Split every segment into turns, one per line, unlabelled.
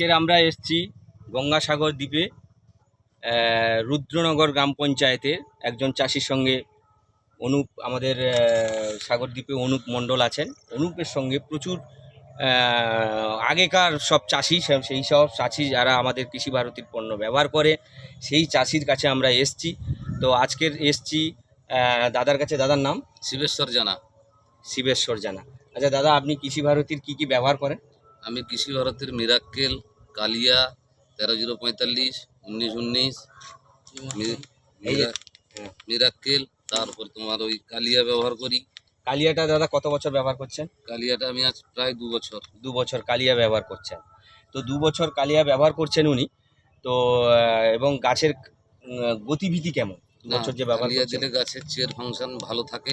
আজকের আমরা এসছি গঙ্গাসাগর দ্বীপে রুদ্রনগর গ্রাম পঞ্চায়েতের একজন চাষির সঙ্গে অনুপ আমাদের সাগর দ্বীপে অনুপ মণ্ডল আছেন। অনুপের সঙ্গে প্রচুর আগেকার সব চাষি সেই সব চাষি যারা আমাদের কৃষি ভারতীর পণ্য ব্যবহার করে সেই চাষির কাছে আমরা এসছি। তো আজকের এসছি দাদার কাছে দাদার নাম?
শিবেশ্বর জানা।
শিবেশ্বর জানা। আচ্ছা দাদা আপনি কৃষি ভারতীর কি কি ব্যবহার করেন?
আমি কৃষি ভারতের মিরাক্কেল কালিয়া তেরো জিরো পঁয়তাল্লিশ উনিশ উনিশ। মিরাক্কেল তারপর তোমার ওই কালিয়া ব্যবহার করি।
কালিয়াটা দাদা কত বছর ব্যবহার করছেন?
কালিয়াটা আমি আজ প্রায় দু বছর।
দু বছর কালিয়া ব্যবহার করছেন। তো দু বছর কালিয়া ব্যবহার করছেন উনি। তো এবং গাছের গতিবিধি কেমন? বছর যে ব্যবহার
কালিয়া দিলে গাছের চেয়ার ফাংশন ভালো থাকে।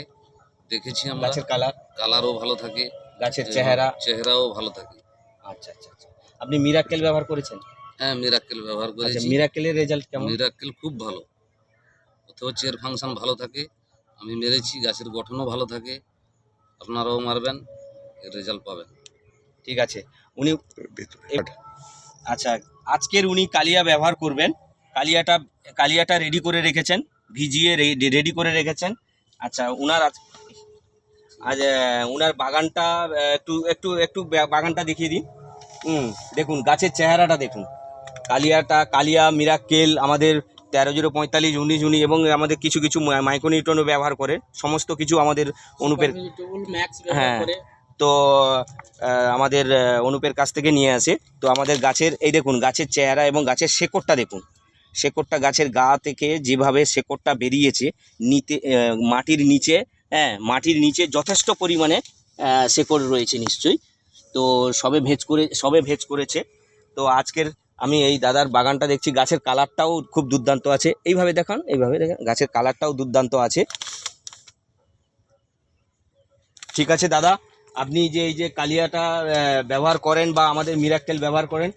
দেখেছি আমরা।
গাছের কালার?
কালারও ভালো থাকে।
গাছের চেহারা?
চেহারাও ভালো থাকে।
আচ্ছা আচ্ছা আচ্ছা। আপনি মিরাক্কেল ব্যবহার করেছেন?
হ্যাঁ মিরাক্কেল ব্যবহার
আচ্ছা
করেছি।
মিরাক্কেলের রেজাল্ট কেমন?
মিরাক্কেল খুব ভালো। অথবা চেয়ার ফাংশন ভালো থাকে। আমি মেরেছি গাছের গঠনও ভালো থাকে। আপনারাও মারবেন এর রেজাল্ট পাবেন।
ঠিক আছে। উনি আচ্ছা আজকের উনি কালিয়া ব্যবহার করবেন। কালিয়াটা কালিয়াটা রেডি করে রেখেছেন। ভিজিয়ে রেডি করে রেখেছেন। আচ্ছা উনার আজ উনার বাগানটা একটু একটু একটু বাগানটা দেখিয়ে দিন হুম। দেখুন গাছের চেহারাটা দেখুন। কালিয়াটা কালিয়া মিরাক্কেল আমাদের তেরো জিরো পঁয়তাল্লিশ উনিশ উনিশ এবং আমাদের কিছু কিছু মাইক্রোনিউটনও ব্যবহার করে। সমস্ত কিছু আমাদের অনুপের হ্যাঁ তো আমাদের অনুপের কাছ থেকে নিয়ে আসে। তো আমাদের গাছের এই দেখুন গাছের চেহারা এবং গাছের শেকড়টা দেখুন। শেকড়টা গাছের গা থেকে যেভাবে শেকড়টা বেরিয়েছে নিতে মাটির নিচে হ্যাঁ মাটির নিচে যথেষ্ট পরিমাণে শেকড় রয়েছে নিশ্চয়ই। তো সবে ভেজ করে, সবে ভেজ করেছে। তো আজকের আমি এই দাদার বাগানটা দেখছি, গাছের কালারটাও খুব দুর্দান্ত আছে। এইভাবে দেখান, এইভাবে দেখেন, গাছের কালারটাও দুর্দান্ত আছে। ঠিক আছে দাদা, আপনি যে এই যে কালিয়াটা ব্যবহার করেন বা আমাদের মিরাক্কেল ব্যবহার করেন,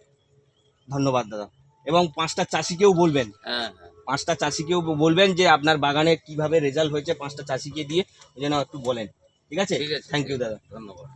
ধন্যবাদ দাদা। এবং পাঁচটা চাষিকেও বলবেন।
হ্যাঁ হ্যাঁ।
পাঁচটা চাষিকেও বলবেন যে আপনার বাগানে কীভাবে রেজাল্ট হয়েছে পাঁচটা চাষিকে দিয়ে যেন একটু বলেন। ঠিক আছে?
ঠিক আছে।
থ্যাংক ইউ দাদা।
ধন্যবাদ।